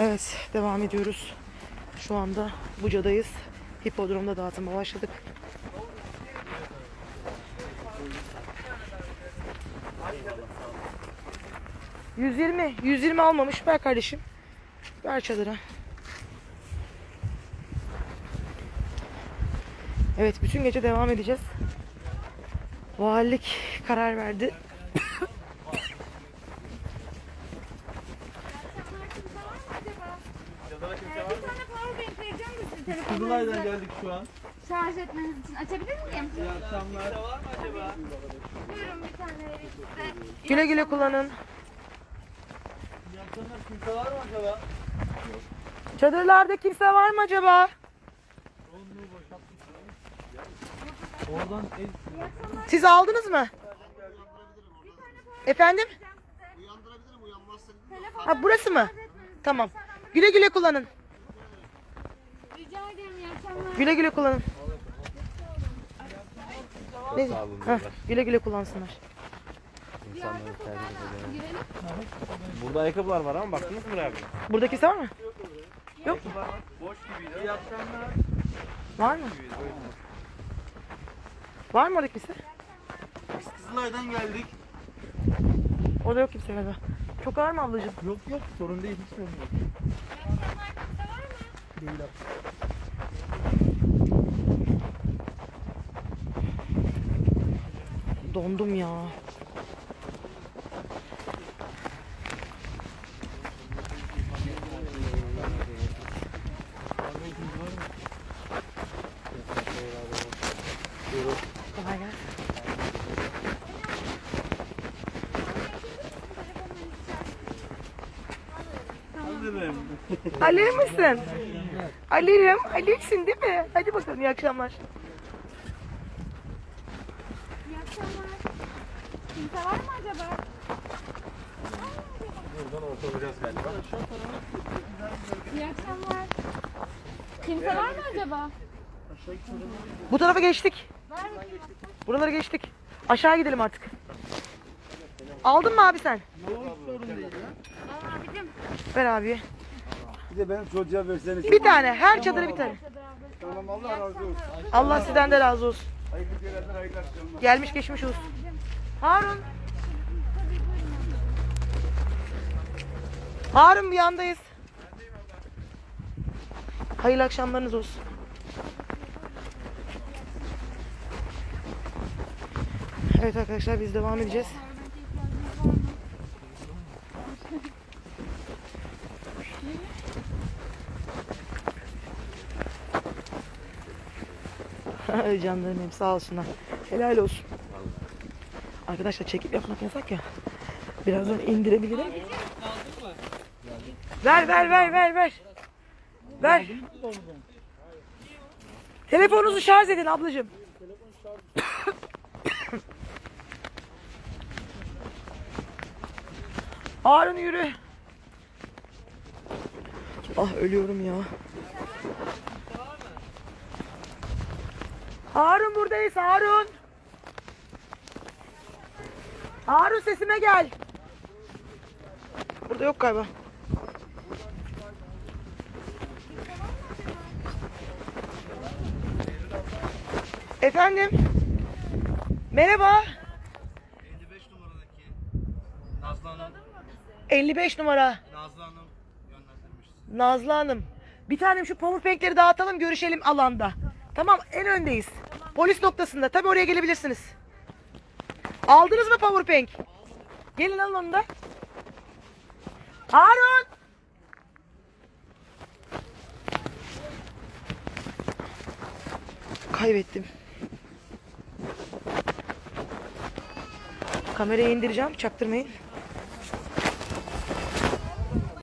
Evet, devam ediyoruz. Şu anda Buca'dayız. Hipodromda dağıtıma başladık. ...120, 120 almamış. Ver kardeşim. Ver çadıra. Evet, bütün gece devam edeceğiz. Valilik karar verdi. Bir tane powerbank vereceğim de size Kızılay'dan telefonunuzu geldik şu an. şarj etmeniz için. Açabilir miyim? İyi akşamlar. Buyurun bir tane vereyim size. Güle güle kullanın. İyi akşamlar. Kimse var mı acaba? Çadırlarda kimse var mı acaba? Oradan el... Siz aldınız mı? Efendim? Ha burası mı? Tamam. Güle güle kullanın. Rica ederim iyi akşamlar. Güle güle kullanın. Ne? Güle güle kullansınlar. Girelim. Burada ayakkabılar var ama baktınız mı abi? Burada kimse var mı? Yok. Boş gibiydi. İyi akşamlar. Var mı? Var mı orada kimse? Biz Kızılay'dan geldik. Orada yok kimse galiba. Çok ağır mı ablacığım? Yok yok sorun değil hiç sorun yok. Değil abi. Dondum ya. Kolay gelsin. Ali'yim. Ali'sin değil mi? Hadi bakalım iyi akşamlar. İyi akşamlar. Kimse var mı acaba? Buradan ortalayacağız galiba. İyi akşamlar. Kimse var mı acaba? Bu tarafa geçtik. Var mı? Buraları geçtik. Aşağı gidelim artık. Aldın mı abi sen? Yok sorun değil ya. Aa abicim. Ver abi. Bir de benim çocuğa verseniz. Bir tane. Her çadıra bir tane. Tamam Allah razı olsun. Allah sizden de razı olsun. Hayırlı görevler, hayırlı akşamlar. Gelmiş geçmiş olsun. Harun. Harun bir yandayız. Hayırlı akşamlarınız olsun. Evet arkadaşlar biz devam edeceğiz. Canlarım benim sağ olsunlar. Helal olsun. Arkadaşlar çekip yapmak yasak ya. Birazdan indirebilirim. Ver ver ver ver ver. Ver. Telefonunuzu şarj edin ablacığım. Harun yürü. Ah ölüyorum ya. Harun buradayız Harun. Harun sesime gel. Burada yok galiba. Efendim? Merhaba. 55 numaradaki Nazlı Hanım. 55 numara. Nazlı Hanım yönlendirmiş. Nazlı Hanım. Bir tanem şu powerbankleri dağıtalım görüşelim alanda. Tamam en öndeyiz. Polis noktasında. Tabi oraya gelebilirsiniz. Aldınız mı powerbank? Gelin alın onu da. Harun! Kaybettim. Kamerayı indireceğim. Çaktırmayın.